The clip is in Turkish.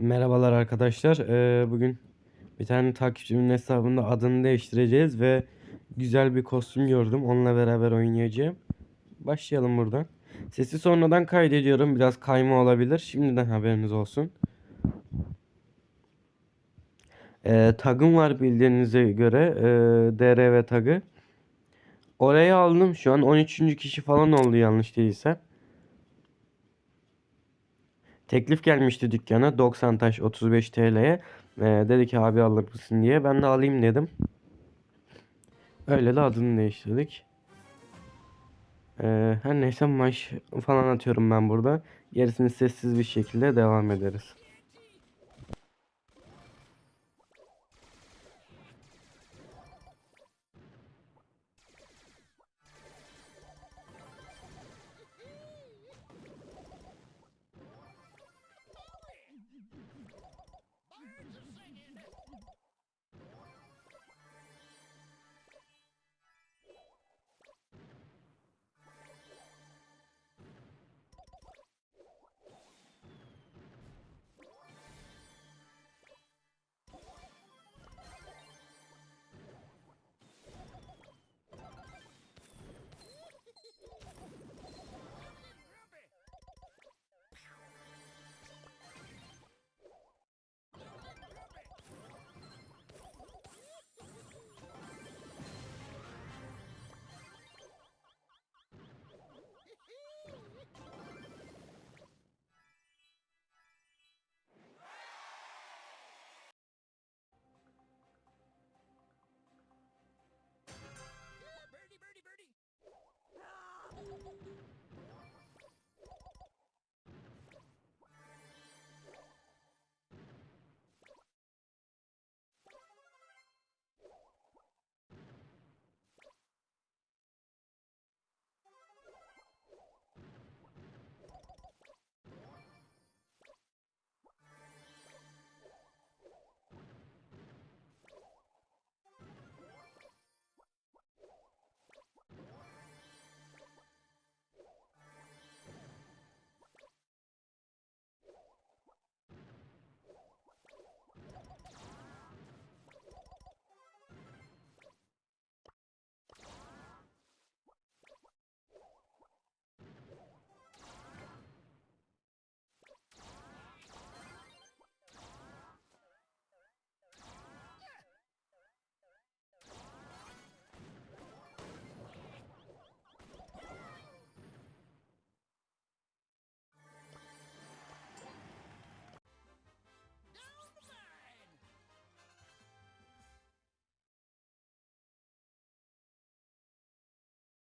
Merhabalar arkadaşlar. Ee, bugün bir tane takipçimin hesabında adını değiştireceğiz ve güzel bir kostüm gördüm. Onunla beraber oynayacağım. Başlayalım buradan. Sesi sonradan kaydediyorum. Biraz kayma olabilir. Şimdiden haberiniz olsun. Ee, tagım var bildiğinize göre. Ee, DRV tagı. Oraya aldım. Şu an 13. kişi falan oldu yanlış değilsem. Teklif gelmişti dükkana 90 taş 35 TL'ye. Ee, dedi ki abi alır mısın diye. Ben de alayım dedim. Öyle de adını değiştirdik. Ee, her neyse maç falan atıyorum ben burada. Gerisini sessiz bir şekilde devam ederiz.